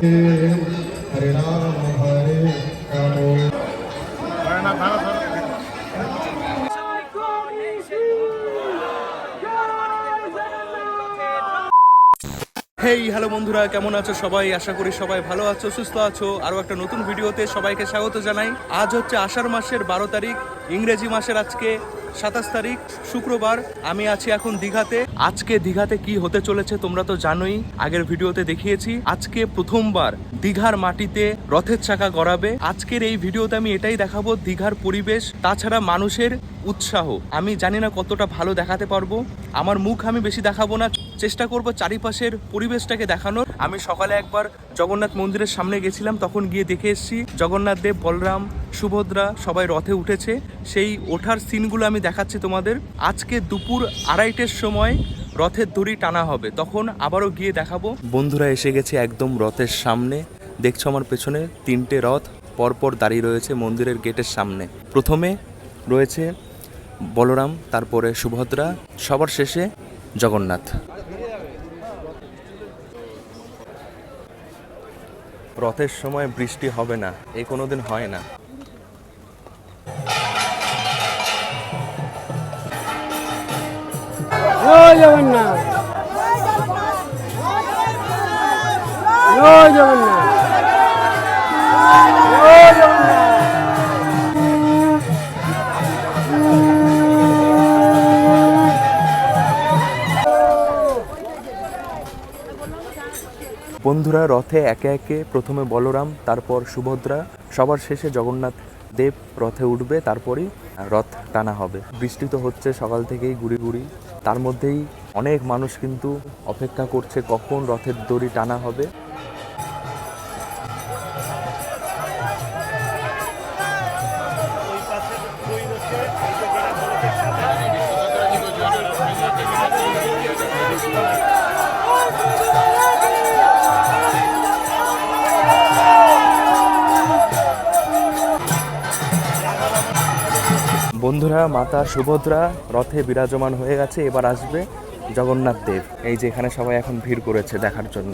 হরে hey hello বন্ধুরা, কেমন আছো সবাই? আশা করি সবাই ভালো আছো, সুস্থ আছো। আরও একটা নতুন ভিডিওতে সবাইকে স্বাগত জানাই। আজ হচ্ছে আষাঢ় মাসের বারো তারিখ, ইংরেজি মাসের আজকে। সাতাশ তারিখ, শুক্রবার, আমি আছি এখন দীঘাতে। আজকে দীঘাতে কি হতে চলেছে তোমরা তো জানোই, আগের ভিডিওতে দেখিয়েছি। আজকে প্রথমবার দীঘার মাটিতে রথের চাকা গড়াবে। আজকের এই ভিডিওতে আমি এটাই দেখাবো দীঘার পরিবেশ, তাছাড়া মানুষের উৎসাহ। আমি জানি না কতটা ভালো দেখাতে পারব। আমার মুখ আমি বেশি দেখাবো না। চেষ্টা করব চারিপাশের পরিবেশটাকে দেখানোর। আমি সকালে একবার জগন্নাথ মন্দিরের সামনে গেছিলাম, তখন গিয়ে দেখে এসেছি জগন্নাথ দেব, বলরাম, সুভদ্রা সবাই রথে উঠেছে। সেই ওঠার সিনগুলো আমি দেখাচ্ছি তোমাদের। আজকে দুপুর আড়াইটের সময় রথের দড়ি টানা হবে। তখন আবারও গিয়ে দেখাবো। বন্ধুরা, এসে গেছে একদম রথের সামনে। দেখছ আমার পেছনে তিনটে রথ, পরপর দাঁড়িয়ে রয়েছে মন্দিরের গেটের সামনে। প্রথমে রয়েছে বলরাম, তারপরে সুভদ্রা, সবার শেষে জগন্নাথ। রথের সময় বৃষ্টি হবে না এই কোনোদিন হয় না। জগন্নাথ। জগন্নাথ। বন্ধুরা, রথে একে একে প্রথমে বলরাম, তারপর সুভদ্রা, সবার শেষে জগন্নাথ দেব রথে উঠবে, তারপরই রথ টানা হবে। বৃষ্টি তো হচ্ছে সকাল থেকেই গুড়ি গুড়ি। তার মধ্যেই অনেক মানুষ কিন্তু অপেক্ষা করছে কখন রথের দড়ি টানা হবে। বন্ধুরা, মাতা সুভদ্রা, রথে বিরাজমান হয়ে গেছে, এবার আসবে জগন্নাথ দেব। এই যে এখানে সবাই এখন ভিড় করেছে দেখার জন্য।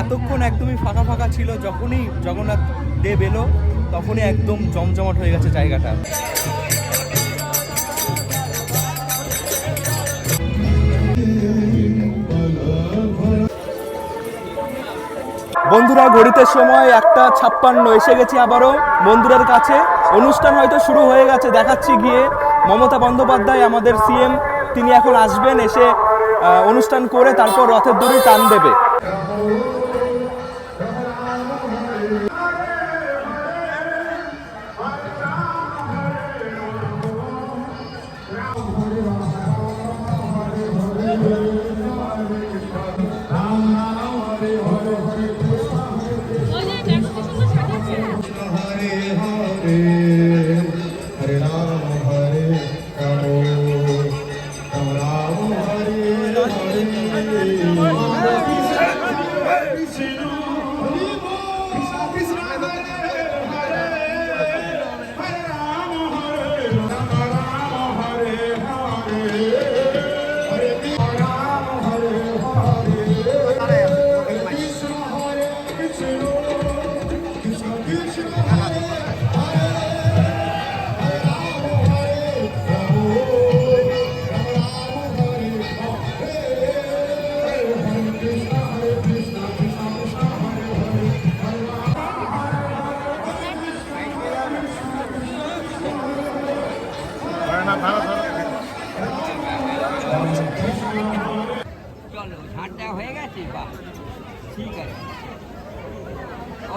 এতক্ষণ একদমই ফাঁকা ফাঁকা ছিল, যখনই জগন্নাথ দেব এলো, তখনই একদম জমজমাট হয়ে গেছে জায়গাটা। বন্ধুরা ঘড়িতে সময় একটা ছাপ্পান্ন, এসে গেছি আবারও মন্দিরের কাছে। অনুষ্ঠান হয়তো শুরু হয়ে গেছে, দেখাচ্ছি গিয়ে। মমতা বন্দ্যোপাধ্যায়, আমাদের সিএম, তিনি এখন আসবেন, এসে অনুষ্ঠান করে তারপর রথের দড়ি টান দেবে।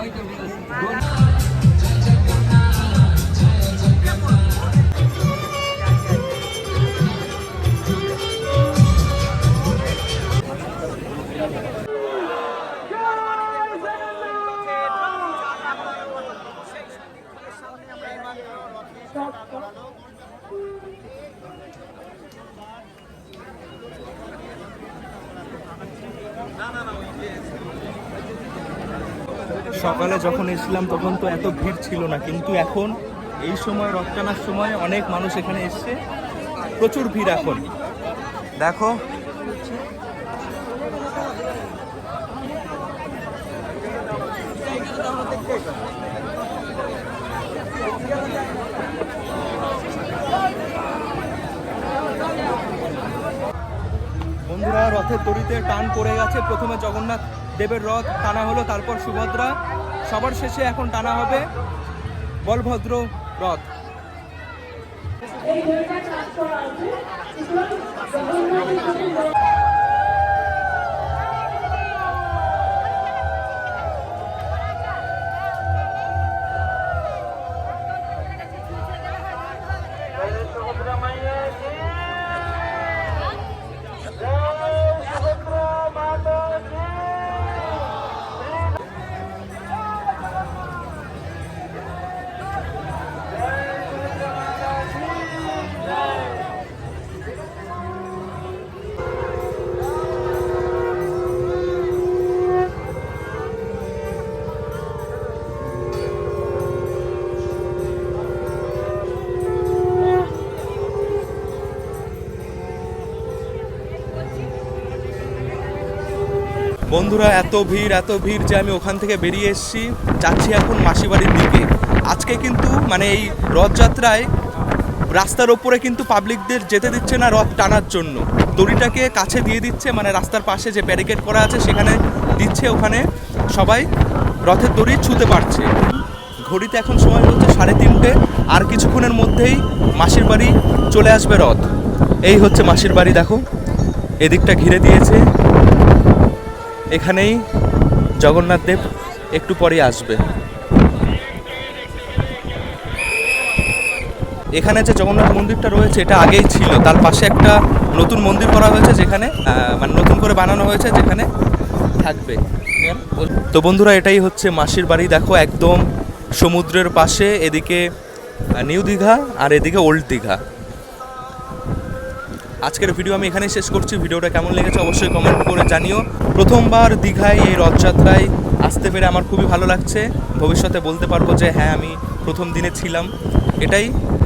No, no, no, he is. সকালে যখন এসেছিলাম তখন তো এত ভিড় ছিল না কিন্তু এখন এই সময় রথ টানার সময় অনেক মানুষ এখানে এসছে। প্রচুর ভিড় এখন। দেখো। বন্ধুরা রথের দড়িতে টান পড়ে গেছে। প্রথমে জগন্নাথ দেবের রথ টানা হলো তারপর সুভদ্রা। সবার শেষে এখন টানা হবে বলভদ্র রথ। বন্ধুরা, এত ভিড় এত ভিড় যে আমি ওখান থেকে বেরিয়ে এসেছি, যাচ্ছি এখন মাসিবাড়ির দিকে। আজকে কিন্তু মানে এই রথযাত্রায় রাস্তার ওপরে কিন্তু পাবলিকদের যেতে দিচ্ছে না রথ টানার জন্য। দড়িটাকে কাছে দিয়ে দিচ্ছে মানে রাস্তার পাশে যে ব্যারিকেড করা আছে, সেখানে দিচ্ছে ওখানে সবাই রথের দড়ি ছুতে পারছে। ঘড়িতে এখন সময় হচ্ছে সাড়ে তিনটে, আর কিছুক্ষণের মধ্যেই মাসির বাড়ি চলে আসবে রথ। এই হচ্ছে মাসির বাড়ি, দেখো। এদিকটা ঘিরে দিয়েছে। এখানেই জগন্নাথ দেব একটু পরেই আসবে। এখানে যে জগন্নাথ মন্দিরটা রয়েছে, এটা আগেই ছিল। তার পাশে একটা নতুন মন্দির করা হয়েছে যেখানে মানে নতুন করে বানানো হয়েছে যেখানে থাকবে। তো বন্ধুরা, এটাই হচ্ছে মাসির বাড়ি। দেখো, একদম সমুদ্রের পাশে, এদিকে নিউ দীঘা আর এদিকে ওল্ড দীঘা। আজকের ভিডিও আমি এখানেই শেষ করছি। ভিডিওটা কেমন লেগেছে অবশ্যই কমেন্ট করে জানিও। প্রথমবার দীঘায় এই রথযাত্রায় আসতে পেরে আমার খুবই ভালো লাগছে। ভবিষ্যতে বলতে পারব যে হ্যাঁ আমি প্রথম দিনে ছিলাম। এটাই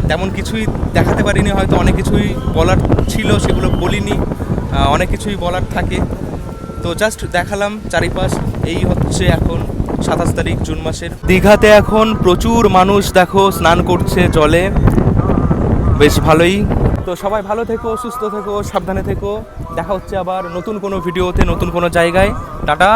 তেমন কিছুই দেখাতে পারিনি, হয়তো অনেক কিছুই বলার ছিল, সেগুলো বলিনি। অনেক কিছুই বলার থাকে। তো জাস্ট দেখালাম চারিপাশ। এই হচ্ছে এখন সাতাশ তারিখ, জুন মাসের। দীঘাতে এখন প্রচুর মানুষ দেখো, স্নান করছে জলে। বেশ ভালোই। তো সবাই ভালো থেকো, সুস্থ থেকো, সাবধানে থেকো। দেখা হচ্ছে আবার নতুন কোনো ভিডিওতে, নতুন কোনো জায়গায়। টাটা।